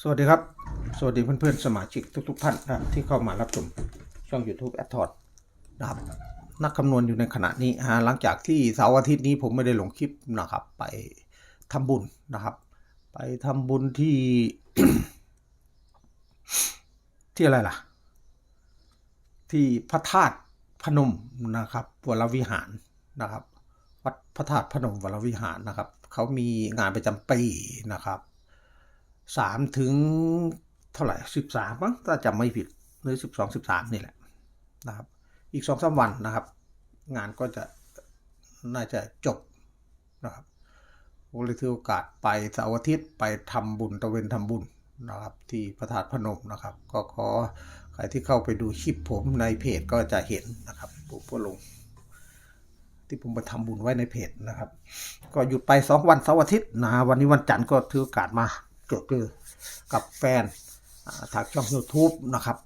สวัสดีครับ สวัสดีเพื่อนๆ สมาชิกทุกๆท่านนะที่เข้ามารับชมช่อง YouTube แอดทอดนะครับนักคำนวณอยู่ในขณะนี้ฮะหลังจากที่เสาร์อาทิตย์นี้ผมไม่ได้ลงคลิปนะครับ ไปทำบุญนะครับ ไปทำบุญที่ ที่อะไรล่ะ ที่พระธาตุพนมนะครับวรวิหารนะครับ วัดพระธาตุพนมวรวิหารนะครับเขามีงานประจำปีนะครับ สามถึงเท่าไหร่สิบสามมั้งถ้าจำไม่ผิดหรือสิบสองสิบสามนี่แหละนะครับ อีกสองสามวันนะครับ งานก็จะน่าจะจบนะครับผมเลยถือโอกาสไปเสาร์อาทิตย์ไปทำบุญตะเวนทำบุญนะครับที่พระธาตุพนมนะครับ ก็ขอใครที่เข้าไปดูคลิปผมในเพจก็จะเห็นนะครับผมก็ลง ที่ผมไปทำบุญไว้ในเพจนะครับ ก็หยุดไปสองวันเสาร์อาทิตย์นะวันนี้วันจันทร์ก็ถือโอกาสมา จอเจอกับแฟนทางช่อง YouTube นะครับ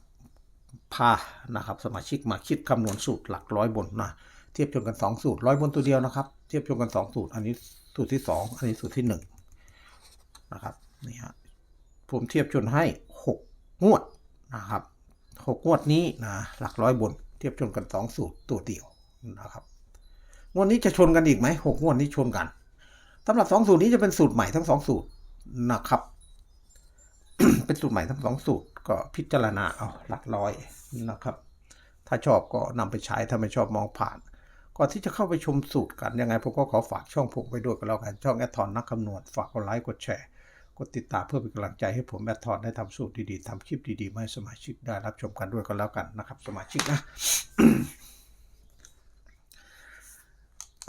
พานะครับสมาชิกมาคิดคำนวณสูตรหลักร้อยบนนะเทียบชนกัน 2 สูตรร้อยบนตัวเดียวนะครับ เทียบชนกัน 2 สูตร อันนี้สูตรที่ 2 อันนี้สูตรที่ 1 นะครับนี่ฮะผมเทียบชนให้ 6 งวดนะครับ6งวดนี้นะหลักร้อยบน เทียบชนกัน 2 สูตรตัวเดียวนะครับงวดนี้จะชนกันอีกไหมหกงวดนี้ชนกันสำหรับสองสูตรนี้จะเป็นสูตรใหม่ทั้งสองสูตรนะครับ เป็นสูตรใหม่ทั้งสองสูตรก็พิจารณาเอาหลักร้อยนะครับ ถ้าชอบก็นำไปใช้ถ้าไม่ชอบมองผ่านก่อนที่จะเข้าไปชมสูตรกันยังไงผมก็ขอฝากช่องผมไปด้วยกันแล้วกันช่องแอดทอนนักคำนวณฝากกดไลค์กดแชร์กดติดตามเพื่อเป็นกำลังใจให้ผมแอดทอนได้ทำสูตรดีๆทำคลิปดีๆมาให้สมาชิกได้รับชมกันด้วยกันแล้วกันนะครับ สมาชิกนะ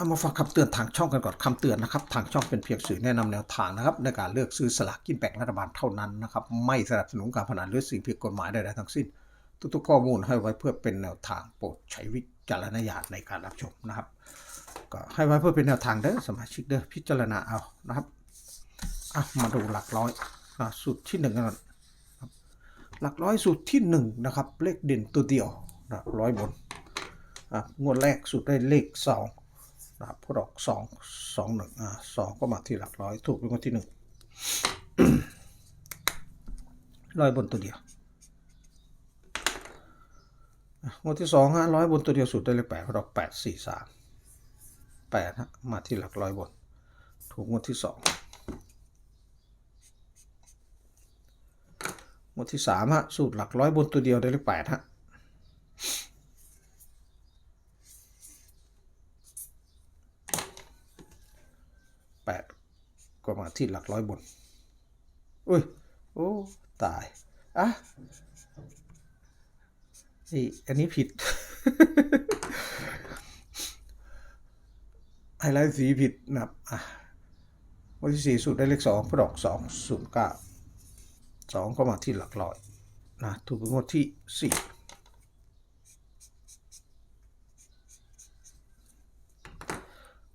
เอามาฟังคำเตือนทางช่องกันก่อนคำเตือนนะครับ ทางช่องเป็นเพียงสื่อแนะนำแนวทางนะครับ ในการเลือกซื้อสลากกินแบ่งรัฐบาลเท่านั้นนะครับ ไม่สนับสนุนการพนันหรือสิ่งผิดกฎหมายใดๆทั้งสิ้น ทุกๆข้อมูลให้ไว้เพื่อเป็นแนวทางโปรดใช้วิจารณญาณในการรับชมนะครับ ก็ให้ไว้เพื่อเป็นแนวทางเด้อสมาชิกเด้อพิจารณาเอานะครับอะมาดูหลักร้อยอะสูตรที่หนึ่งกันหลักร้อยสูตรที่หนึ่งนะครับเลขเด่นตัวเดียวหลักร้อยบนอะงวดแรกสูตรได้เลขสอง นะครับพอดอกสองสองหนึ่งอ่าสองก็มาที่หลักร้อยถูกเป็นคนที่หนึ่งร้อยบนตัวเดียวงวดที่สองฮะร้อยบนตัวเดียวสุดได้เลขแปดพอดอกแปดสี่สามแปดฮะมาที่หลักร้อยบน ถูกงวดที่สองงวดที่สามฮะสูตรหลักร้อยบนตัวเดียวได้เลขแปดฮะ แปด ก็มาที่หลักร้อยบนอุ้ย โอ้ ตาย อะนี่อันนี้ผิดไฮไลท์สีผิดนะครับ อะวันที่สี่สูตรได้เลขสองพระดอกสองศูนย์เก้าสองก็มาที่หลักร้อยนะถูกเป็นงวดที่สี่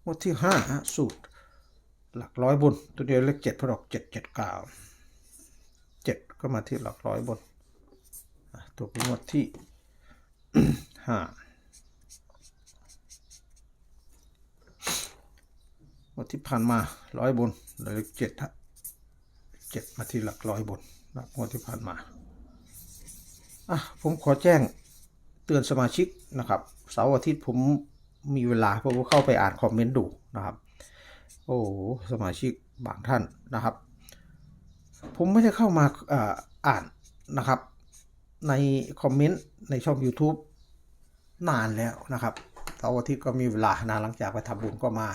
งวดที่ห้าสูตร หลักร้อยบน ตัวเดียวเลขเจ็ดพอดอกเจ็ดเจ็ดเก้าเจ็ดก็มาที่หลักร้อยบน ตัวเป็นงวดที่ห้างวดที่ผ่านมาร้อยบนเลขเจ็ดฮะเจ็ดมาที่หลักร้อยบนนะงวดที่ผ่านมาอะผมขอแจ้งเตือนสมาชิกนะครับเสาร์อาทิตย์ผมมีเวลาผมก็เข้าไปอ่านคอมเมนต์ดูนะครับ โอ้สมาชิกบางท่านนะครับ ผมไม่ได้เข้ามาอ่าอ่านนะครับ ในคอมเมนต์ในช่อง YouTube นานแล้วนะครับเสาร์อาทิตย์ก็มีเวลานานหลังจากไปทำบุญก็มา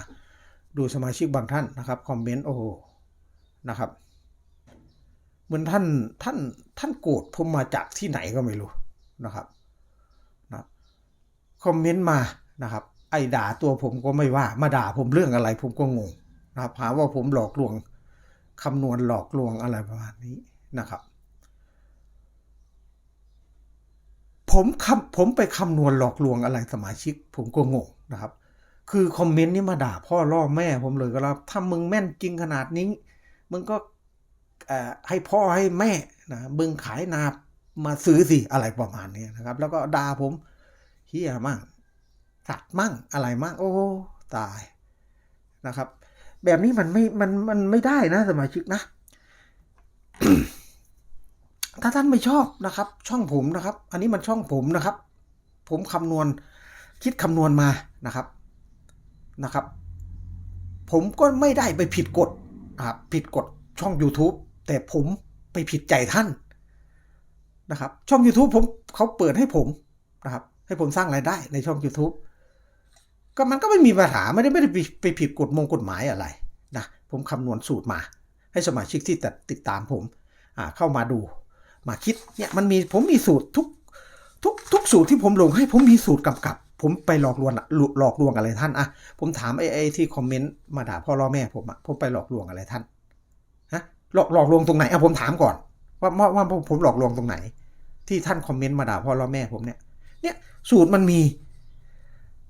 ดูสมาชิกบางท่านนะครับคอมเมนต์โอ้นะครับเหมือนท่านท่านท่านโกรธผมมาจากที่ไหนก็ไม่รู้นะครับนะคอมเมนต์มานะครับ ไอ้ด่าตัวผมก็ไม่ว่า มาด่าผมเรื่องอะไร ผมก็งงนะครับหาว่าผมหลอกลวงคำนวณหลอกลวงอะไรประมาณนี้นะครับ ผมคำผมไปคำนวณหลอกลวงอะไรสมาชิก ผมก็งงนะครับ คือคอมเมนต์นี้มาด่าพ่อล่อแม่ผมเลยก็แล้วถ้ามึงแม่นจริงขนาดนี้ มึงก็ให้พ่อให้แม่นะมึงขายนามาซื้อสิอะไรประมาณนี้นะครับ แล้วก็ด่าผมเฮียมั่ง สัตว์มั่งอะไรมั่งโอ้ตายนะครับ แบบนี้มันไม่มันมันไม่ได้นะสมาชิกนะ ถ้าท่านไม่ชอบนะครับ ช่องผมนะครับ อันนี้มันช่องผมนะครับ ผมคำนวณคิดคำนวณมานะครับนะครับ ผมก็ไม่ได้ไปผิดกฎนะครับผิดกฎช่อง YouTube แต่ผมไปผิดใจท่านนะครับ ช่อง YouTube ผมเขาเปิดให้ผมนะครับ ให้ผมสร้างรายได้ในช่อง YouTube ก็มันก็ไม่มีปัญหาไม่ได้ไม่ได้ไปผิดกฎมงกฎหมายอะไรนะผมคำนวณสูตรมา ให้สมาชิกที่ติดตามผมอ่าเข้ามาดูมาคิดเนี่ยมันมีผมมีสูตรทุกทุกทุกสูตรที่ผมลงให้ผมมีสูตรกำกับ ผมไปหลอกลวงหลอกลวงอะไรท่านอะผมถามไอ้ไอ้ที่คอมเมนต์มาด่าพ่อล่อแม่ผมอะผมไปหลอกลวงอะไรท่านฮะหลอกหลอกลวงตรงไหนอะผมถามก่อน ว่าว่าผมผมหลอกลวงตรงไหน ที่ท่านคอมเมนต์มาด่าพ่อล่อแม่ผมเนี่ยเนี่ยสูตรมันมี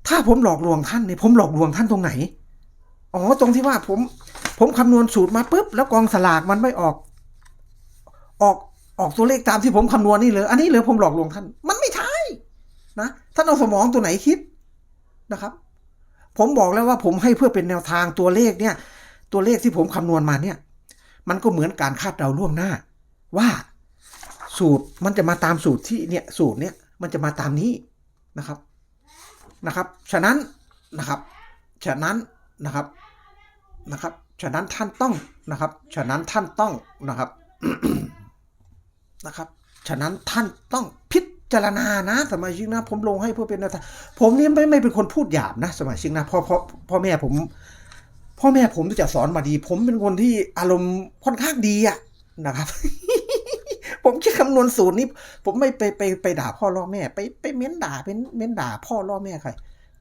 ถ้าผมหลอกลวงท่านเนี่ยผมหลอกลวงท่านตรงไหน อ๋อ ตรงที่ว่าผม ผมคำนวณสูตรมาปุ๊บ แล้วกองสลากมันไม่ออก ออกออกตัวเลขตามที่ผมคำนวณนี่เลย อันนี้เลยผมหลอกลวงท่าน มันไม่ใช่นะ ท่านเอาสมองตัวไหนคิดนะครับ ผมบอกแล้วว่าผมให้เพื่อเป็นแนวทางตัวเลขเนี่ย ตัวเลขที่ผมคำนวณมาเนี่ย มันก็เหมือนการคาดเดาล่วงหน้า ว่าสูตรมันจะมาตามสูตรที่เนี่ยสูตรเนี่ยมันจะมาตามนี้นะครับ นะครับ ฉะนั้นนะครับ ฉะนั้นนะครับนะครับ ฉะนั้นท่านต้องนะครับ ฉะนั้นท่านต้องนะครับนะครับ ฉะนั้นท่านต้องพิจารณานะสมาชิกนะผมลงให้เพื่อเป็นนวทางผมนี่ไม่ไม่เป็นคนพูดหยาบนะสมาชิกนะพ่อพ่อพ่อแม่ผม พ่อแม่ผมจะสอนมาดี ผมเป็นคนที่อารมณ์ค่อนข้างดีอะนะครับ ผมคิดคำนวณสูตรนี้ผมไม่ไปไปไปด่าพ่อล่อแม่ ไปไปเม้นด่าเป็นเม้นด่าพ่อล่อแม่ใคร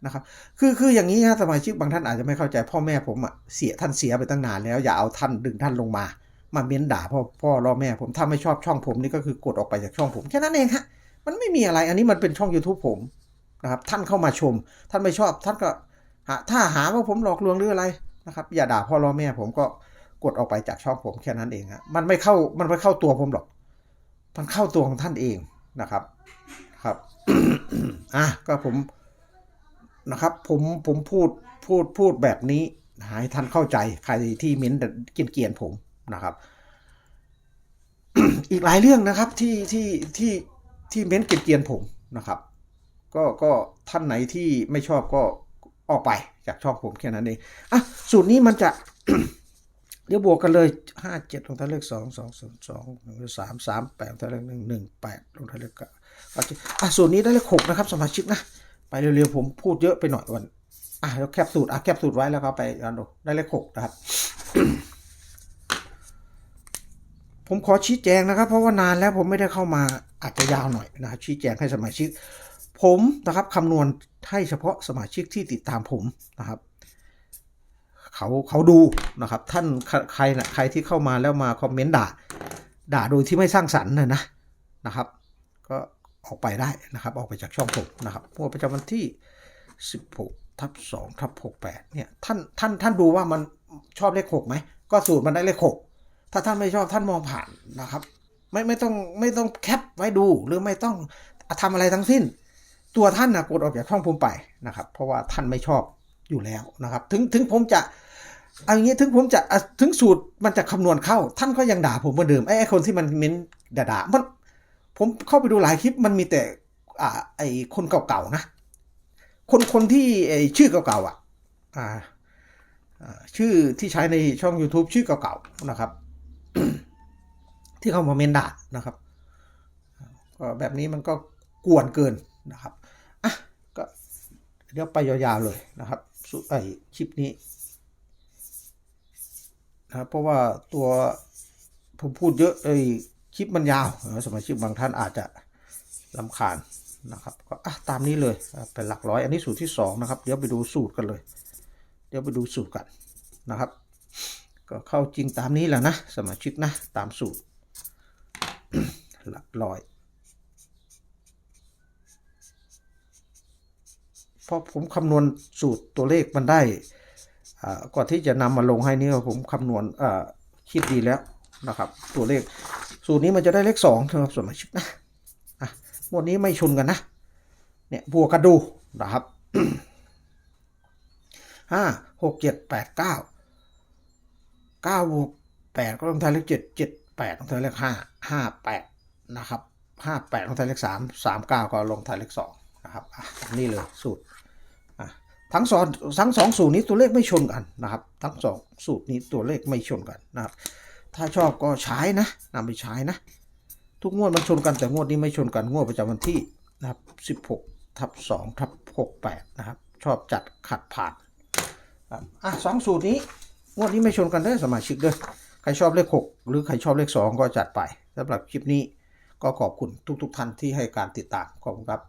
นะครับ คือคืออย่างนี้ฮะสมาชิกบางท่านอาจจะไม่เข้าใจพ่อแม่ผมอะเสียท่านเสียไปตั้งนานแล้วอย่าเอาท่านดึงท่านลงมา มาเม้นด่าพ่อพ่อล่อแม่ ผมถ้าไม่ชอบช่องผมนี่ก็คือกดออกไปจากช่องผมแค่นั้นเองฮะมันไม่มีอะไรอันนี้มันเป็นช่อง YouTube ผมนะครับท่านเข้ามาชม ท่านไม่ชอบท่านก็หาถ้าหาว่าผมหลอกลวงหรืออะไรนะครับอย่าด่าพ่อล่อแม่ผมก็กดออกไปจากช่องผมแค่นั้นเองฮะมันไม่เข้ามันไม่เข้าตัวผมหรอก มันเข้าตัวของท่านเองนะครับครับอะก็ผมนะครับ ผมผมพูดพูดพูดแบบนี้ให้ท่านเข้าใจใครที่เม้นเกียนเกียนผมนะครับ อีกหลายเรื่องนะครับที่ที่ที่ที่เม้นเกียนเกียนผมนะครับ ก็ก็ท่านไหนที่ไม่ชอบก็ออกไปจากช่องผมแค่นั้นเองอะสูตรนี้มันจะ เดี๋ยวบวกกันเลยห้าเจ็ดลงท้ายเลขสองสองศูนย์สองหนึ่งสามสามแปดลงท้ายเลขหนึ่งหนึ่งแปดลงท้ายเลขเก้าอะส่วนนี้ได้เลขหกนะครับสมาชิกนะ ไปเร็วๆ ผมพูดเยอะไปหน่อยวัน อะแล้วแคปสูตร อะแคปสูตรไว้แล้วก็ไปกันดูได้เลขหกนะครับ ผมขอชี้แจงนะครับ เพราะว่านานแล้วผมไม่ได้เข้ามาอาจจะยาวหน่อยนะครับชี้แจงให้สมาชิก ผมนะครับคำนวณให้เฉพาะสมาชิกที่ติดตามผมนะครับ เขาเขาดูนะครับ ท่านใครนะใครที่เข้ามาแล้วมาคอมเมนต์ด่า ด่าโดยที่ไม่สร้างสรรค์นะนะนะครับ ก็ออกไปได้นะครับ ออกไปจากช่องผมนะครับงวดประจำวันที่ 16ทับ2ทับ68เนี่ยท่านท่านท่านดูว่ามันชอบเลข6ไหมก็สูตรมันได้เลข6ถ้าท่านไม่ชอบท่านมองผ่านนะครับ ไม่ไม่ต้องไม่ต้องแคปไว้ดูหรือไม่ต้องทำอะไรทั้งสิ้น ตัวท่านนะกดออกจากช่องผมไปนะครับ เพราะว่าท่านไม่ชอบ อยู่แล้วนะครับ ถึงถึงผมจะเอาอย่างนี้ถึงผมจะถึงสูตรมันจะคำนวณเข้า ท่านก็ยังด่าผมเหมือนเดิมไอ้คนที่มันเม้นด่าๆมันผมเข้าไปดูหลายคลิปมันมีแต่อ่าไอ้คนเก่าๆนะ คนคนที่ไอชื่อเก่าๆอะอ่าชื่อที่ใช้ในช่อง YouTube ชื่อเก่าๆนะครับ ที่เข้ามาเมนด่านะครับก็แบบนี้มันก็กวนเกินนะครับอะก็เดี๋ยวไปยาวๆเลยนะครับ ไอคลิปนี้นะครับเพราะว่าตัวผมพูดเยอะไอคลิปมันยาวสมาชิกบางท่านอาจจะลำคาญนะครับก็ตามนี้เลยเป็นหลักร้อย อันนี้สูตรที่สองนะครับ เดี๋ยวไปดูสูตรกันเลย เดี๋ยวไปดูสูตรกันนะครับ ก็เข้าจริงตามนี้แหละนะ สมาชิกนะ ตามสูตร หลักร้อย เพราะผมคำนวณสูตรตัวเลขมันได้ก่อนที่จะนำมาลงให้นี่ผมคำนวณคิดดีแล้วนะครับตัวเลขสูตรนี้มันจะได้เลขสองครับสมาชิกนะอะหมวดนี้ไม่ชนกันนะเนี่ยบวกกันดูนะครับห้าหกเจ็ดแปดเก้าเก้าบวกแปดก็ต้องทายเลขเจ็ดเจ็ดแปดลงท้ายเลขห้าห้าแปดนะครับห้าแปดลงท้ายเลขสามสามเก้าก็ลงท้ายเลขสองนะครับอะนี่เลยสูตร ทั้งสองทั้งสองสูตรนี้ตัวเลขไม่ชนกันนะครับ ทั้งสองสูตรนี้ตัวเลขไม่ชนกันนะครับ ถ้าชอบก็ใช้นะนำไปใช้นะ ทุกงวดมันชนกันแต่งวดนี้ไม่ชนกันงวดประจำวันที่นะครับ 16ทับ2ทับ68 นะครับ ชอบจัดขัดผ่านอะสองสูตรนี้งวดนี้ไม่ชนกันเด้สมาชิกด้อใครชอบเลข 6 หรือใครชอบเลข 2 ก็จัดไปสำหรับคลิปนี้ก็ขอบคุณทุกๆท่านที่ให้การติดตามขอบคุณครับ